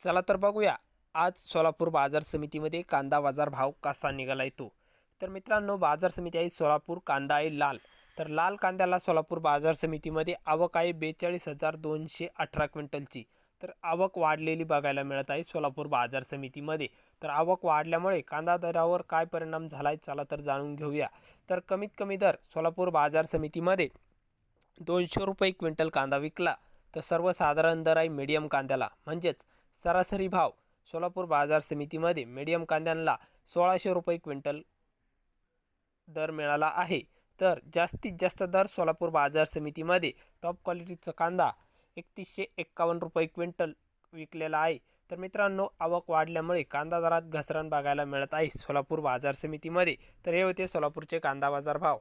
चला तर बघूया. आज सोलापूर बाजार समितीमध्ये कांदा बाजार भाव कसा निघाला आहे तो तर मित्रांनो बाजार समिती आहे सोलापूर कांदा आहे लाल. तर लाल कांद्याला सोलापूर बाजार समितीमध्ये आवक आहे बेचाळीस हजार दोनशे अठरा क्विंटलची. तर आवक वाढलेली बघायला मिळत आहे सोलापूर बाजार समितीमध्ये. तर आवक वाढल्यामुळे कांदा दरावर काय परिणाम झाला आहे चला तर जाणून घेऊया. तर कमीत कमी दर सोलापूर बाजार समितीमध्ये दोनशे रुपये क्विंटल कांदा विकला. तर सर्वसाधारण दर आहे मीडियम कांद्याला. म्हणजेच सरासरी भाव सोलापूर बाजार समितीमध्ये मीडियम कांद्यांना सोळाशे रुपये क्विंटल दर मिळाला आहे. तर जास्तीत जास्त दर सोलापूर बाजार समितीमध्ये टॉप क्वालिटीचा कांदा एकतीसशे एक्कावन्न रुपये क्विंटल विकलेला आहे. तर मित्रांनो आवक वाढल्यामुळे कांदा दरात घसरण बघायला मिळत आहे सोलापूर बाजार समितीमध्ये. तर हे होते सोलापूरचे कांदा बाजार भाव.